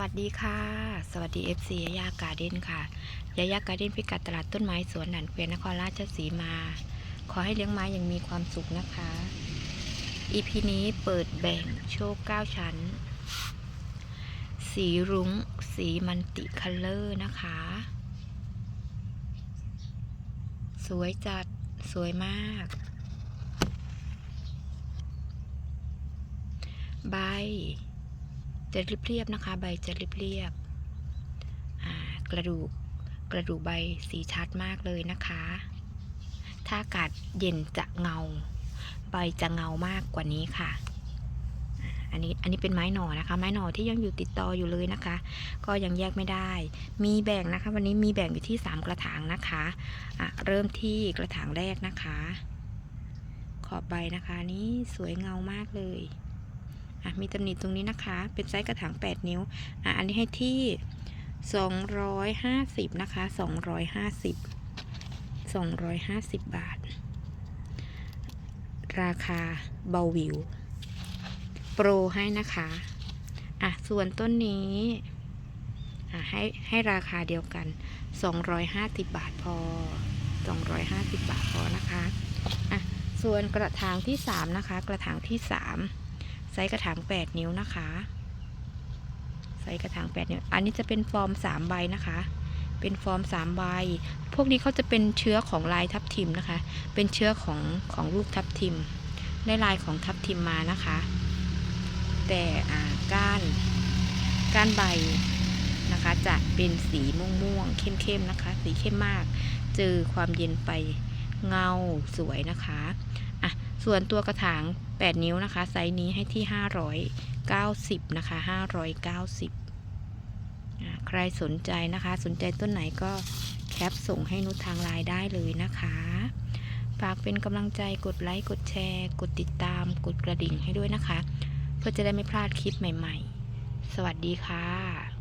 วัสดีค่ะ สวัสดี FC ยายาการ์เด้นค่ะยายาการ์เด้นพิกัดตลาดต้นไม้สวนหนันเกวียนนครราชสีมา ขอให้เลี้ยงไม้อย่างมีความสุขนะคะ EP นี้เปิดแบ่งโชค9ชั้น สีรุง้ง สีมันติคัลเลอร์นะคะ สวยจัด สวยมากใบ จะเรียบๆนะคะ ใบจะเรียบๆกระดูกกระดูกใบสีชัดมากเลยนะคะ ถ้าอากาศเย็นจะเงา ใบจะเงามากกว่านี้ค่ะ อันนี้อันนี้เป็นไม้หน่อนะคะ ไม้หน่อที่ยังอยู่ติดต่ออยู่เลยนะคะ ก็ยังแยกไม่ได้ มีแบ่งนะคะ วันนี้มีแบ่งอยู่ที่ 3 กระถางนะคะะเริ่มที่กระถางแรกนะคะ ขอบใบนะคะนี่สวยเงามากเลย อะมีตำหนิตรงนี้นะคะ เป็นไซส์กระถาง 8 นิ้วอะอันนี้ให้ที่ 250 นะคะ 250 250 บาท ราคาเบาวิว โปรให้นะคะอะส่วนต้นนี้อะให้ให้ราคาเดียวกัน 250 บาทพอ 250 บาทพอนะคะอะส่วนกระถางที่ 3 นะคะ กระถางที่ 3 ไซส์กระถาง 8 นิ้วนะคะไซส์กระถาง 8 นิ้ว อันนี้จะเป็นฟอร์ม 3 ใบนะคะ เป็นฟอร์ม 3 ใบ พวกนี้เขาจะเป็นเชื้อของลายทับทิมนะคะ เป็นเชื้อของของลูกทับทิม ได้ลายของทับทิมมานะคะ แต่อ่าก้าน ก้านใบนะคะจะเป็นสีม่วงๆเข้มๆนะคะ สีเข้มมาก เจอความเย็นไป เงาสวยนะคะอะส่วนตัวกระถาง 8 นิ้วนะคะ ไซส์นี้ให้ที่ 590 นะคะ 590อใครสนใจนะคะ สนใจต้นไหนก็แคปส่งให้นุชทางไลน์ได้เลยนะคะ ฝากเป็นกำลังใจกดไลค์ กดแชร์ กดติดตาม กดกระดิ่งให้ด้วยนะคะ เพื่อจะได้ไม่พลาดคลิปใหม่ ๆ สวัสดีค่ะ